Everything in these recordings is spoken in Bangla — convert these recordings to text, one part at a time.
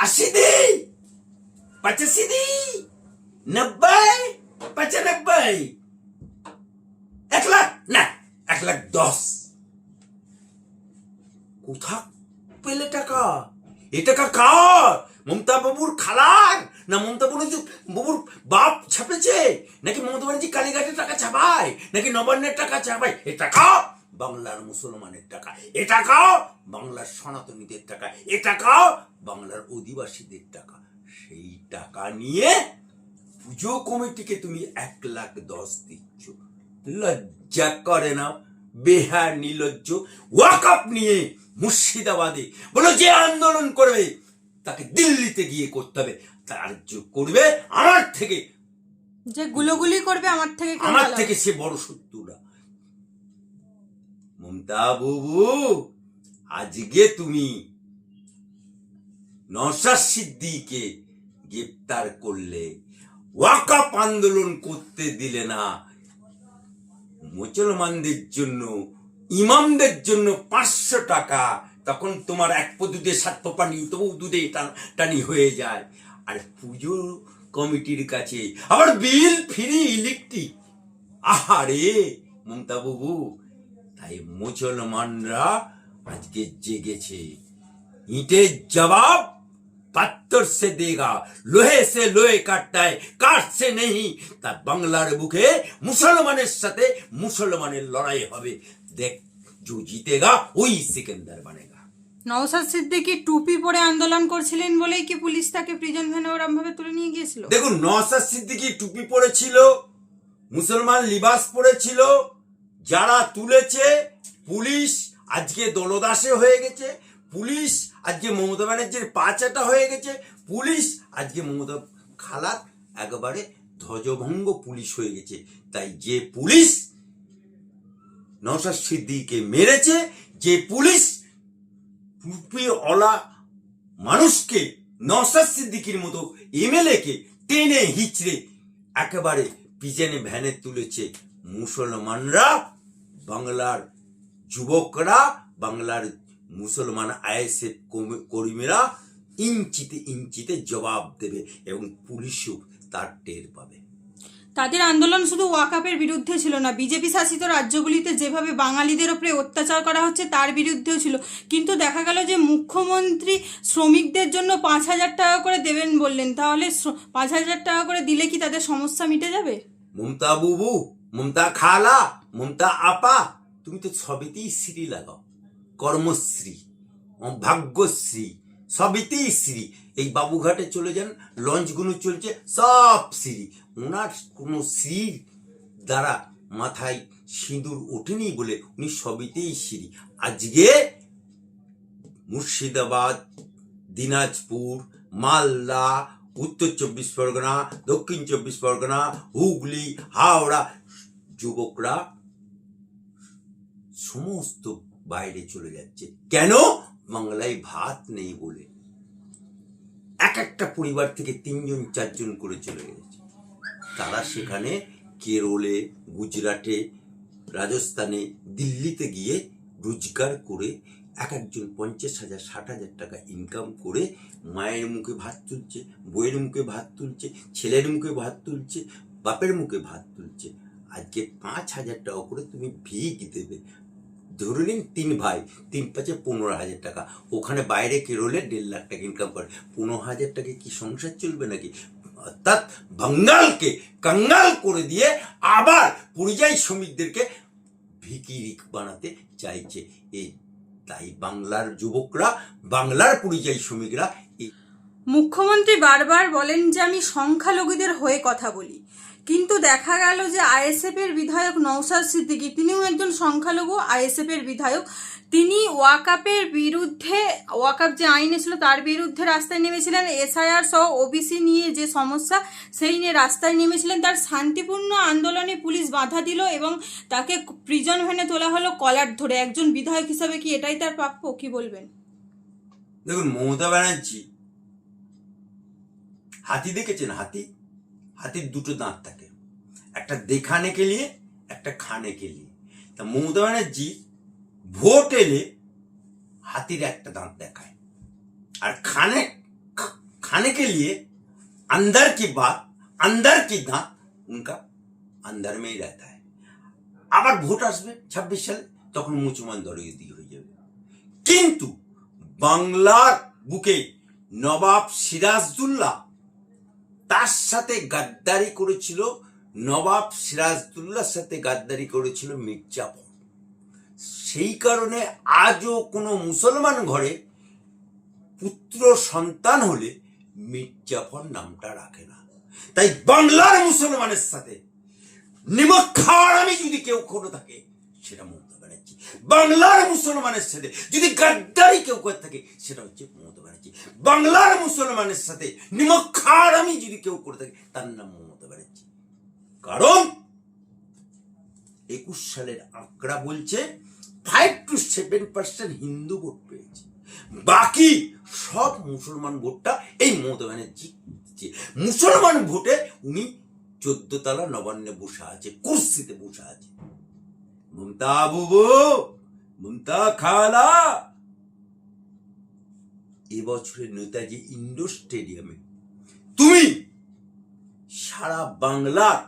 আশিদি পঁচাশিদি নব্বই পঁচানব্বই এক লাখ না এক লাখ দশ কোথা পেলে টাকা এ টাকা কার মমতা বাবুর খালার না মমতা বনার্জি বাবুর বাপ ছাপেছে নাকি মমতা ব্যানার্জি কালীঘাটের টাকা ছাপায় নাকি নবান্নের টাকা ছাপায় এ টাকা বাংলার মুসলমানের টাকা। এ টাকা বাংলার সনাতনীদের টাকা। এ টাকা বাংলার অধিবাসীদের টাকা। সেই টাকা নিয়ে পুজো কমিটিকে তুমি এক লাখ দশ দিচ্ছ। লজ্জা করে না বেহার নির্লজ্জ। ওয়াকআপ নিয়ে মুর্শিদাবাদে বলো যে আন্দোলন করবে তাকে দিল্লিতে গিয়ে করতে হবে। তার যে করবে আমার থেকে যে গুলোগুলি করবে আমার থেকে আমার থেকে সে বড় শত্রুরা মমতা বাবু, আজকে তুমি নসার সিদ্দিকে গ্রেপ্তার করলে। ওয়াকাপ আন্দোলন করতে দিলে না। মুসলমানদের জন্য, ইমামদের জন্য পাঁচশো টাকা, তখন তোমার এক দুধে সাত পানি, তবু দুধে টানি হয়ে যায়। আর পুজো কমিটির কাছে আবার বিল ফ্রি ইলেকট্রিক। আহারে, মমতা বাবু। তাই মুসলমানরা আজকে জেগেছে। ইটের জবাব পাত্তর সে দেগা লোহে সে লোহে কাটতায় কাটছে নেই তা বাংলার বুকে মুসলমানের সাথে মুসলমানের লড়াই হবে। দেখ জো জিতেগা ওই সিকেন্দার বানেগা। নওসাদ সিদ্দিকী টুপি পরে আন্দোলন করছিলেন বলেই কি পুলিশ তাকে প্রিজন ভ্যানে ওরম ভাবে তুলে নিয়ে গিয়েছিল? দেখুন নওসাদ সিদ্দিকী টুপি পরেছিল মুসলমান লিবাস পরেছিল যারা তুলেছে, পুলিশ আজকে দলদাসে হয়ে গেছে, পুলিশ আজকে মমতা ব্যানার্জির পাচাটা হয়ে গেছে, পুলিশ আজকে মমতা খালাত একেবারে ধ্বজভঙ্গ পুলিশ হয়ে গেছে। তাই যে পুলিশ নওসাদ সিদ্দিকে মেরেছে, যে পুলিশ টুপি অলা মানুষকে নসাদ সিদ্দিকির মতো এমএলএ কে টেনে হিচড়ে একেবারে পিছনে ভ্যানে তুলেছে মুসলমানরা বাংলার যুবকরা বাংলার মুসলমান আইএসএফ কর্মীরা ইঞ্চিতে ইঞ্চিতে জবাব দেবে এবং পুলিশও তার টের পাবে। তাদের আন্দোলন শুধু ওয়াকাপের বিরুদ্ধে ছিল না বিজেপি শাসিত রাজ্যগুলিতে যেভাবে বাঙালিদের ওপরে অত্যাচার করা হচ্ছে তার বিরুদ্ধেও ছিল। কিন্তু দেখা গেল যে মুখ্যমন্ত্রী শ্রমিকদের জন্য পাঁচ হাজার টাকা করে দেবেন বললেন তাহলে পাঁচ হাজার টাকা করে দিলে কি তাদের সমস্যা মিটে যাবে? মমতা বুবু মমতা খালা, মমতা আপা, তুমি তো সবেতেই শ্রী লাগাও। কর্মশ্রী ভাগ্যশ্রী সবেতেই শ্রী এই বাবুঘাটে চলে যান, লঞ্চগুলো চলছে, সব শ্রী ওনার কোনো শ্রীর দ্বারা মাথায় সিঁদুর ওঠেনি বলে উনি সবেতেই শ্রী আজকে মুর্শিদাবাদ, দিনাজপুর, মালদা, উত্তর চব্বিশ পরগনা, দক্ষিণ চব্বিশ পরগনা, হুগলি, হাওড়া যুবকরা সমস্ত বাইরে চলে যাচ্ছে। কেন? বাংলায় ভাত নেই বলে। এক একটা পরিবার থেকে তিনজন, চারজন করে চলে গেছে। তারা সেখানে কেরলে, গুজরাটে, রাজস্থানে, দিল্লিতে গিয়ে রোজগার করে এক একজন পঞ্চাশ হাজার, ষাট হাজার টাকা ইনকাম করে মায়ের মুখে ভাত তুলছে বইয়ের মুখে ভাত তুলছে, ছেলের মুখে ভাত তুলছে, বাপের মুখে ভাত তুলছে। আজকে পাঁচ হাজার টাকা করে তুমি ভিক দেবে। ধরে নিন তিন ভাই, তিন পাঁচে পনেরো হাজার টাকা। ওখানে বাইরে কেরলে দেড় লাখ টাকা ইনকাম করে। পনেরো হাজার টাকা কি সংসার চলবে নাকি? অর্থাৎ বাঙ্গালকে কাঙ্গাল করে দিয়ে আবার পরিযায়ী শ্রমিকদেরকে ভিকিরিক বানাতে চাইছে। এই তাই বাংলার যুবকরা, বাংলার পরিযায়ী শ্রমিকরা মুখ্যমন্ত্রী বারবার বলেন যে আমি সংখ্যালঘুদের হয়ে কথা বলি। কিন্তু দেখা গেল যে আইএসএফ এর বিধায়ক নওসাদ সিদ্দিকী, তিনিও একজন সংখ্যালঘু আইএসএফ এর বিধায়ক। তিনি ওয়াকাপের বিরুদ্ধে, ওয়াকাপ যে আইন ছিল তার বিরুদ্ধে রাস্তায় নেমেছিলেন। এসআইআর সহ ওবিসি নিয়ে যে সমস্যা, সেই নিয়ে রাস্তায় নেমেছিলেন। তার শান্তিপূর্ণ আন্দোলনে পুলিশ বাধা দিল এবং তাকে প্রিজন ভ্যানে তোলা হলো কলার ধরে। একজন বিধায়ক হিসাবে কি এটাই তার প্রাপ্য, কি বলবেন? দেখুন, মমতা ব্যানার্জি হাতি দেখেছেন? হাতি? হাতির দুটো দাঁত থাকে। একটা দেখানে কে লিয়ে একটা খানে কে লিয়ে তা মমতা ব্যানার্জি ভোট এলে হাতির একটা দাঁত দেখায় আর খানে खाने के लिए अंदर की बात अंदर की धात उनका अंदर में ही रहता है আবার ভোট আসবে ছাব্বিশ সালে তখন মুসলমান দলীয় দিকে হয়ে যাবে কিন্তু বাংলার বুকে নবাব সিরাজদুল্লাহ তার সাথে গাদ্দারি করেছিল নবাব সিরাজদুল্লার সাথে গাদ্দারি করেছিল মির্জাফর সেই কারণে আজও কোনো মুসলমান ঘরে পুত্র সন্তান হলে মির্জাফর নামটা রাখে না। তাই বাংলার মুসলমানের সাথে নিমক খাওয়ার আমি যদি কেউ করে থাকে, সেটা মমতা ব্যানার্জি। বাংলার মুসলমানের সাথে যদি গাদ্দারি কেউ করে থাকে, সেটা হচ্ছে মমতা ব্যানার্জি। বাংলার মুসলমানের সাথে নিমক খাওয়ার আমি যদি কেউ করে থাকে, তার নাম মমতা ব্যানার্জি। কারণ একুশ সালের আঁকড়া বলছে five two seven percent Hindu vote পেয়েছে। বাকি সব মুসলমান ভোটটা এই মমতা ব্যানার্জি। মুসলমান ভোটে উনি চোদ্দ তলা নবান্নে বসে আছে, কুর্সিতে বসে আছে। মমতা বুবু, মমতা খালা। এবছরে নেতাজি ইন্ডোর স্টেডিয়ামে। তুমি সারা বাংলার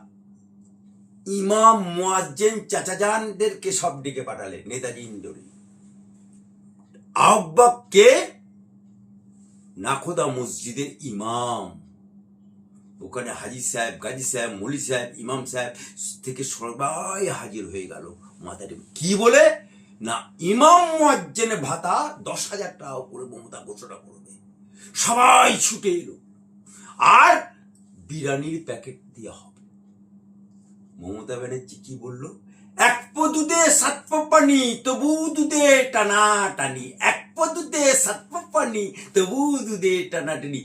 ইমাম, মুয়াজ্জেন, চাচাজানদেরকে সব ডেকে পাঠালে নেতাজি ইন্ডোরে আহ্বাক কে নাখোদা মসজিদের ইমাম। ওখানে হাজি সাহেব, গাজী সাহেব, মলি সাহেব, ইমাম সাহেব থেকে সবাই হাজির হয়ে গেল। মাথায় কি বলে? না, ইমাম মুয়াজ্জেনে ভাতা দশ হাজার টাকা করে মমতা ঘোষণা করবে। সবাই ছুটে এলো। আর বিরিয়ানির প্যাকেট দেওয়া হবে। মমতা ব্যানার্জি কি বলল? এক পদুদে দুধে সাত পো পানি তবু দুধে টানা টানি এক পদুদে সাতপ সাত পানি তবু দুদে টানা টানি